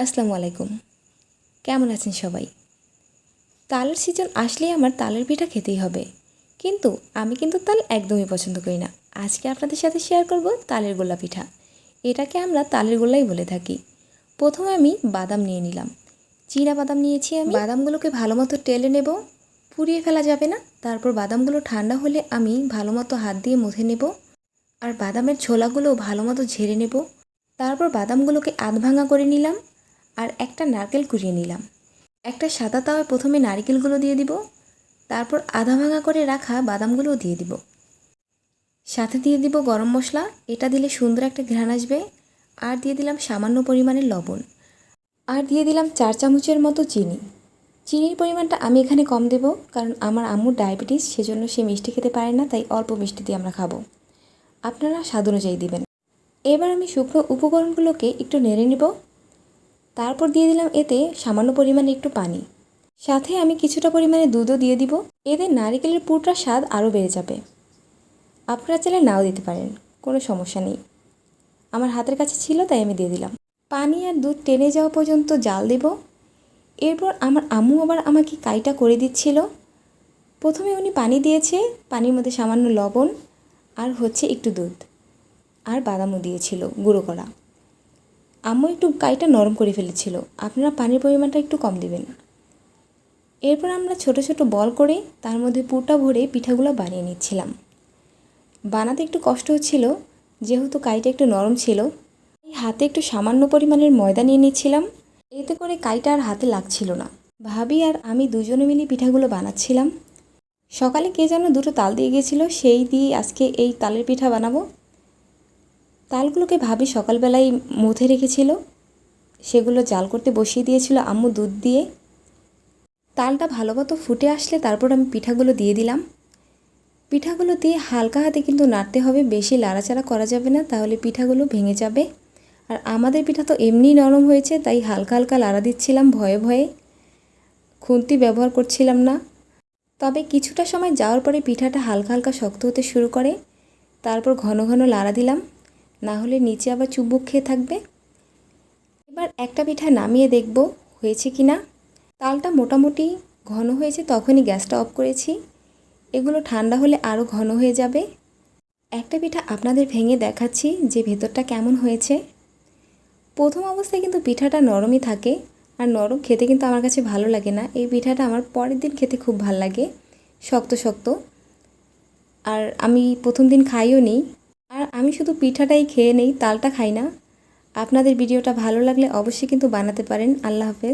আসসালামু আলাইকুম। কেমন আছেন সবাই? তালের সিজন আসলেই আমার তালের পিঠা খেতেই হবে। কিন্তু আমি কিন্তু তাল একদমই পছন্দ করি না। আজকে আপনাদের সাথে শেয়ার করব তালের গোল্লা পিঠা। এটাকে আমরা তালের গোল্লাই বলে থাকি। প্রথমে আমি বাদাম নিয়ে নিলাম। চীনা বাদাম নিয়েছি আমি। বাদামগুলোকে ভালো মতো টেলে নেব। পুড়িয়ে ফেলা যাবে না। তারপর বাদামগুলো ঠান্ডা হলে আমি ভালো মতো হাত দিয়ে মুথে নেব। আর বাদামের ছোলাগুলো ভালো মতো ঝেড়ে নেব। তারপর বাদামগুলোকে আধ ভাঙা করে নিলাম। আর একটা নারকেল কুড়িয়ে নিলাম। একটা সাদা তাওয়ায় প্রথমে নারকেলগুলো দিয়ে দিব, তারপর আধা ভাঙা করে রাখা বাদামগুলোও দিয়ে দিব। সাথে দিয়ে দিব গরম মশলা, এটা দিলে সুন্দর একটা ঘ্রাণ আসবে। আর দিয়ে দিলাম সামান্য পরিমাণের লবণ। আর দিয়ে দিলাম চার চামচের মতো চিনি। চিনির পরিমাণটা আমি এখানে কম দেব, কারণ আমার আম্মুর ডায়াবেটিস, সেজন্য সে মিষ্টি খেতে পারে না, তাই অল্প মিষ্টি দিয়ে আমরা খাব। আপনারা স্বাদ অনুযায়ী দিবেন। এবার আমি শুকনো উপকরণগুলোকে একটু নেড়ে নিব। তারপর দিয়ে দিলাম এতে সামান্য পরিমাণে একটু পানি। সাথে আমি কিছুটা পরিমাণে দুধও দিয়ে দিব। এতে নারিকেলের পুরটার স্বাদ আরও বেড়ে যাবে। আপনারা চাইলে নাও দিতে পারেন, কোনো সমস্যা নেই। আমার হাতের কাছে ছিল, তাই আমি দিয়ে দিলাম। পানি আর দুধ টেনে যাওয়া পর্যন্ত জাল দেব। এরপর আমার আম্মু আবার আমাকে কাইটা করে দিচ্ছিল। প্রথমে উনি পানি দিয়েছে, পানির মধ্যে সামান্য লবণ আর হচ্ছে একটু দুধ। আর বাদামও দিয়েছিল, গুঁড়ো করা। আম্মু একটু কাইটা নরম করে ফেলেছিল। আপনারা পানির পরিমাণটা একটু কম দিবেন। এরপর আমরা ছোট ছোট বল করে তার মধ্যে পুরটা ভরে পিঠাগুলো বানিয়ে নিচ্ছিলাম। বানাতে একটু কষ্ট হচ্ছিল, যেহেতু কাইটা একটু নরম ছিল। হাতে একটু সামান্য পরিমাণের ময়দা নিয়ে নিচ্ছিলাম। এতে করে কাইটা আর হাতে লাগছিল না। ভাবি আর আমি দুজনে মিলে পিঠাগুলো বানাচ্ছিলাম। সকালে কে যেন দুটো তাল দিয়ে গিয়েছিল, সেই দিয়ে আজকে এই তালের পিঠা বানাবো। তালগুলোকে ভাবি সকালবেলায় মুথে রেখেছিল। সেগুলো জাল করতে বসিয়ে দিয়েছিল আম্মু দুধ দিয়ে। তালটা ভালো মতো ফুটে আসলে তারপর আমি পিঠাগুলো দিয়ে দিলাম। পিঠাগুলো দিয়ে হালকা হাতে কিন্তু নাড়তে হবে, বেশি লাড়াচাড়া করা যাবে না, তাহলে পিঠাগুলো ভেঙে যাবে। আর আমাদের পিঠা তো এমনি নরম হয়েছে, তাই হালকা হালকা লাড়া দিচ্ছিলাম ভয়ে ভয়ে। খুন্তি ব্যবহার করছিলাম না। তবে কিছুটা সময় যাওয়ার পরে পিঠাটা হালকা হালকা শক্ত হতে শুরু করে। তারপর ঘন ঘন লাড়া দিলাম। না হলে নিচে আবার চুবুক খেয়ে থাকবে। এবার একটা পিঠা নামিয়ে দেখব হয়েছে কি না। তালটা মোটামুটি ঘন হয়েছে, তখনই গ্যাসটা অফ করেছি। এগুলো ঠান্ডা হলে আরও ঘন হয়ে যাবে। একটা পিঠা আপনাদের ভেঙে দেখাচ্ছি যে ভেতরটা কেমন হয়েছে। প্রথম অবস্থায় কিন্তু পিঠাটা নরমই থাকে, আর নরম খেতে কিন্তু আমার কাছে ভালো লাগে না। এই পিঠাটা আমার পরের দিন খেতে খুব ভালো লাগে, শক্ত শক্ত। আর আমি প্রথম দিন খাইও নিই আর আমি শুধু পিঠাটাই খেয়ে নেই, তালটা খাই না। আপনাদের ভিডিওটা ভালো লাগলে অবশ্যই কিন্তু বানাতে পারেন। আল্লাহ হাফেজ।